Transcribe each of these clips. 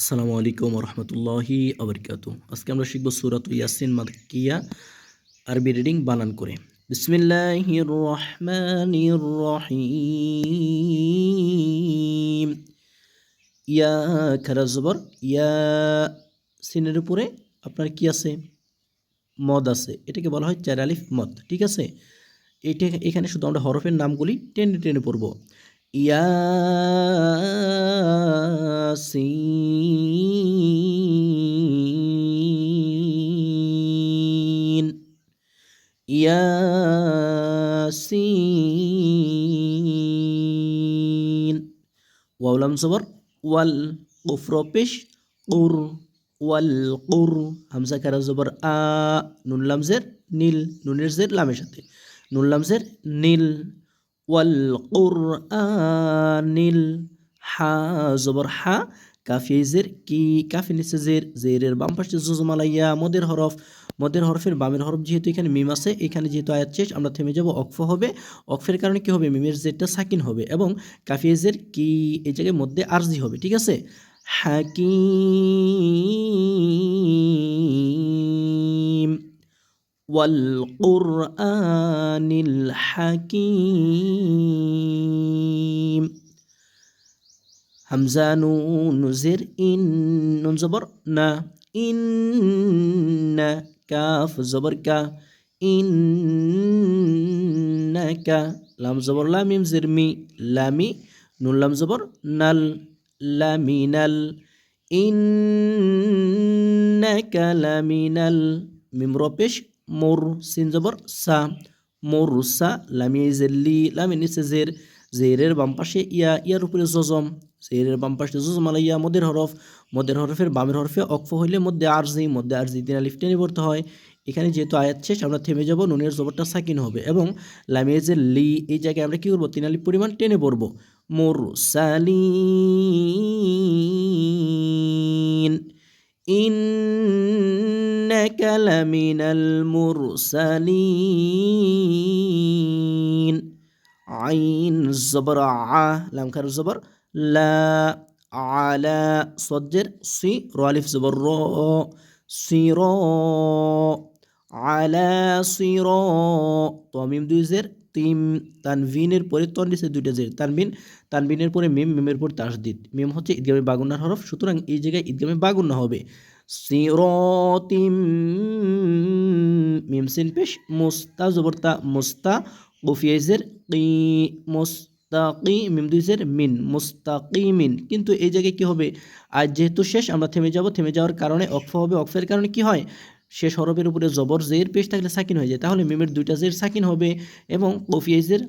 আসসালামু আলাইকুম রহমতুল্লাহি আবরকাত আজকে আমরা শিখব সুরাত ইয়াসিন মাদকিয়া, আরবি রিডিং বানান করে। বিসমিল্লাহির রহমানির রহিম ইয়া খারা জবর, ইয়া সিনের উপরে আপনার কি আছে? মদ আছে। এটাকে বলা হয় চার আলিফ মদ। ঠিক আছে? এটা এখানে শুধু আমরা হরফের নামগুলি টেনে টেনে পড়ব। ইয়াসিন ইয়াসিন। ওয়াউলাম সবর, ওয়াল কুফর পেশ, কুর, ওয়াল কুর। হামজা কারা জবর, আ, নুন লামজের নীল, নুনের জের, লামের সাথে। নুন লামজের নীল ওয়াল হা, জবর হা, কাফি জের, কি কাফি নিচে জের, জেরের বাম পাশে জুজমালাইয়া, মদের হরফ, মদের হরফের বামের হরফ যেহেতু এখানে মিম আছে, এখানে যেহেতু আয়াত শেষ, আমরা থেমে যাব, অক্ফ হবে, অক্ফের কারণে কি হবে, মিমের জেরটা সাকিন হবে এবং কাফিয়েজের কি এই জায়গায় মধ্যে আরজি হবে, ঠিক আছে? হাকিম والقرآن الحكيم হামজা নুন জের ইন নুন জবর না ইন না কাফ জবর কা ইন কা লাম জবর লামিম জের মি লামি নুন লাম জবর নাল লামিনাল ইন্নাকা লামিনাল মিম রপেশ মোর সিন জবর সা মোর সা লামি জেল্লি লামি নিচে জের জেরের বাম পাশে ইয়া ইয়ার উপরে জজম জেরের বাম পাশে জজম ইয়া মদের হরফ মদের হরফের বামের হরফে অক্ফ হইলে মধ্যে আরজি মধ্যে আরজি তিন আলিফ টেনে পড়তে হয় এখানে যেহেতু আয়াত শেষ আমরা থেমে যাব নুনের জবরটা সাকিন হবে এবং লামিয়েজের লি এই জায়গায় আমরা কী করব তিন আলিফ পরিমাণ টেনে পড়ব মোর সালিন إنك لمن المرسلين. عين الزبر ع لام كر زبر لا على صدر سي رو ألف زبر رو سيرو على صراط وميم دوزر তিম, তানভিনের পরে তন দিছে দুইটা জের। তানবিন তানবিনের পরে মিম, মিমের পর তাসদিদ। মিম হচ্ছে ঈদগামে বাগুন্নার হরফ, সুতরাং এই জায়গায় ঈদগামে বাগুন্না হবে। সিরতিম, মিম সিন পেশ, মুস্তা জবরতা, মুস্তা কফিয়াইজের কি মুস্তাকি, মিম দুইজের মিন মুস্তাকিমিন কিন্তু এই জায়গায় কি হবে? আর যেহেতু শেষ, আমরা থেমে যাব, থেমে যাওয়ার কারণে অক্ফ হবে। অক্ফের কারণে কি হয়? শেষ হরফের উপরে জবর জের, পেশ থাকলে সাকিন হয়ে যায়। তাহলে মিমের দুইটা জের সাকিন হবে এবং কফিয়াইজের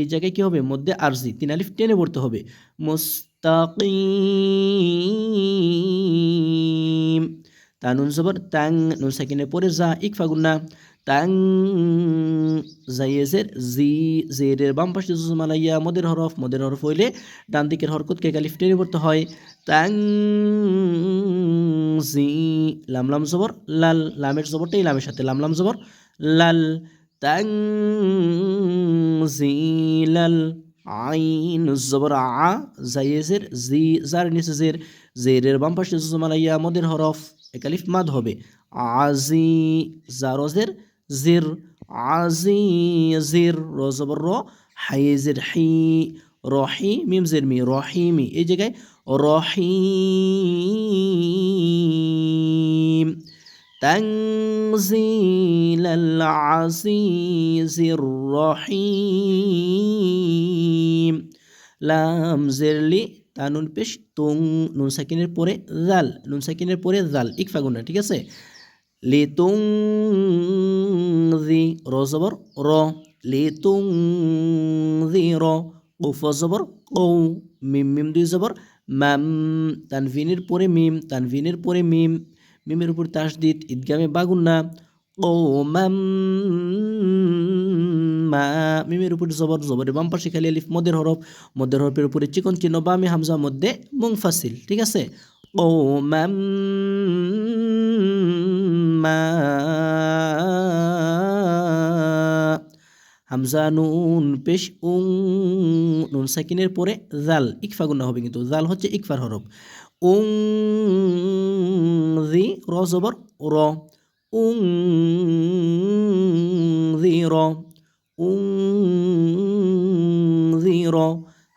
এই জায়গায় কি হবে? মধ্যে আরজি, তিন আলিফ টেনে পড়তে হবে। মুস্তাকিম। তা নুন জবর, তাং, নুন সাকিনের পরে যা ইকফা গুন্না। তাং, জাইয়েজের জি, জেরের বাম পাশে জুজমালাইয়া মদের হরফ মদের হরফ হইলে ডান দিকের হরকতকে কালিফ টেনে পড়তে হয়। তাং জি, লাম লাম, জবর, লাল, লামের জবরটাই লামের সাথে, লাম লাম, জবর, লাল, তাং, জি, লাল, আইন, জবর, আ জাইয়েজের জি, জার, নিচে, জের জেরের বাম পাশে জুজমালাইয়া, মদের হরফ একালিফ মাদ হবে আজি জারজের জির আজি জির রজবর র হাইজের হি রহি মিম জের মি রহিমি এই জায়গায় রহিম تنزيل العزيز الرحيم লাম জেরলি তানুন পেশ তুং নুন সাকিনের পরে জাল নুন সাকিনের পরে জাল ইকফা গুণা ঠিক আছে লি তুং জি র জবর র লি তুং জি র উফ জবর কৌ মিম মিম দুই জবর মাম, তানভিনের পরে মিম, তানভিনের পরে মিম, মিমের উপর তাসদিদ, ঈদগামে বাগুন্না ও মাম, মা, মিমের উপরে জবর জবরের বাম পাশে খালি আলিফ, মদের হরফ, মদের হরফের উপরে চিকন চিহ্ন, বামে হামজা, মধ্যে মুংফাসিল ঠিক আছে? ও মাম, মা হামজা নুন পেশ উং নুন সাকিনের পরে জাল, ইকফা গুন্না হবে কিন্তু। জাল হচ্ছে ইকফার হরফ। উং জি, র জবর, র। উং জি, র। উং জি, র।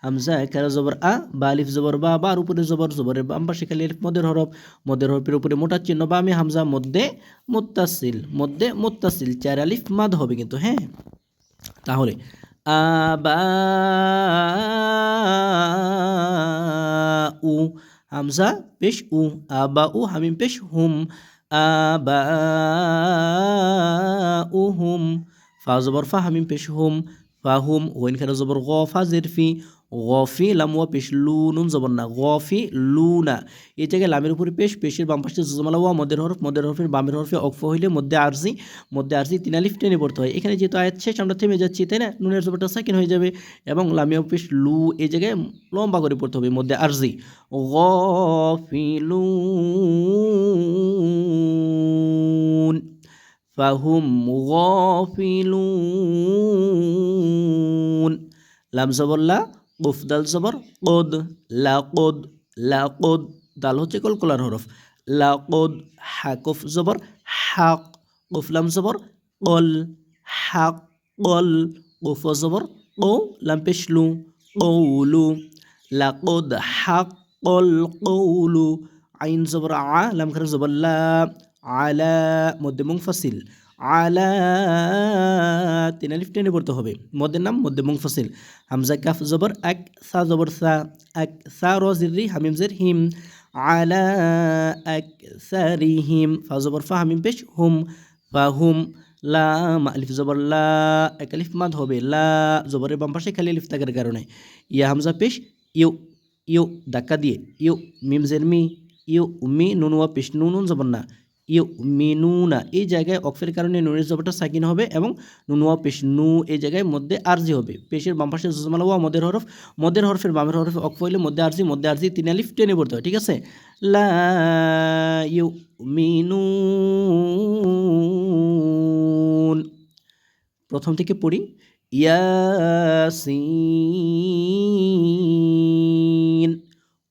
হামজা একারা জবর আ, বা আলিফ জবর বা বার উপরে জবর, জবরের বাম পাশে খালি মদের হরফ। মদের হরফের উপরে মোটা চিহ্ন বা আমি হামজা, মধ্যে মুত্তাসিল। মধ্যে মুত্তাসিল, চার আলিফ, মাদ হবে কিন্তু হ্যাঁ? তাহলে উ হামজা পেশ উ আবা উ হামিম পেশ হুম আবা উ হুম, ফা জবর ফা, হামিম পেশ হুম ফাহুম ওয়াইন খানা জবর গ, ফা জেরফি গফি লামুয়া পেশ লু নুন জবর না, গফি লু না এই জায়গায় লামের উপরে পেশ, পেশের বাম পাশে জজমালা ওয়া, মদের হরফ, মদের হরফের বামের হরফে অক্ফ হইলে মধ্যে আরজি মধ্যে আরজি তিন আলিফ টেনে পড়তে হয়। এখানে যেহেতু আয়াত শেষ, আমরা থেমে যাচ্ছি, তাই না? নুনের জবরটা সাকিন হয়ে যাবে এবং লামিয়া পেশ লু এই জায়গায় লম্বা করে পড়তে হবে, মধ্যে আরজি। গফিলুন ফাহুম গফিলুন লাম জবল্লা কুফ দাল জবর, কদ লাকদ লাকদ দাল হচ্ছে কলকলার হরফ। লাকদ হাকুফ জবর, হাক, কুফ লাম জবর, কল, হাক, কল, কুফ জবর, কৌ, লাম পেশলু কৌলু। লাকদ হাক, কল, কৌলু। আইন জবর, আ, লাম খার জবর, লা, আলা, মধ্যে মুংফাসিল আলা তিন টেনে পড়তে হবে। মদের নাম মধ্যে মুংফাসিল হামজা, কাফ, জবর এক সা, জবর, সা এক সা হামিম, জের, হিম। আলা এক সারি হিম। ফা, জবর, ফা, হামিম, পেশ, হুম। ফা, হুম, লা, মা, আলিফ, জবর, লা, এক আলিফ মাদ হবে। লা, জবরের বাম পাশে খালি আলিফ থাকার কারণে। ইয়া, হামজা, পেশ, ইউ ইউ, ধাক্কা দিয়ে। ইউ, মিম, জের, মি, ইউ, মি নুনুয়া পেশ নুনুন জবর, না। ইউ মিনুনা এই জায়গায় অক্ফের কারণে নুনের জবরটা সাকিন হবে এবং নুনুয়া পেশ, নু এই জায়গায় মধ্যে আরজি হবে। পেশের বাম পাশে জুজমালা ওয়া, মদের হরফ, মদের হরফের বামের হরফে অক্ফ হইলে মধ্যে আরজি মধ্যে আরজি, তিন আলিফ, টেনে পড়তে হয়, ঠিক আছে? লা ইউ মিনুন প্রথম থেকে পড়ি, ইয়াসিন।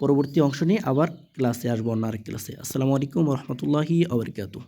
পরবর্তী অংশ নিয়ে আবার ক্লাসে আসব অন্য আরেক ক্লাসে আসসালামু আলাইকুম রহমতুল্লাহি আবরকাতুহ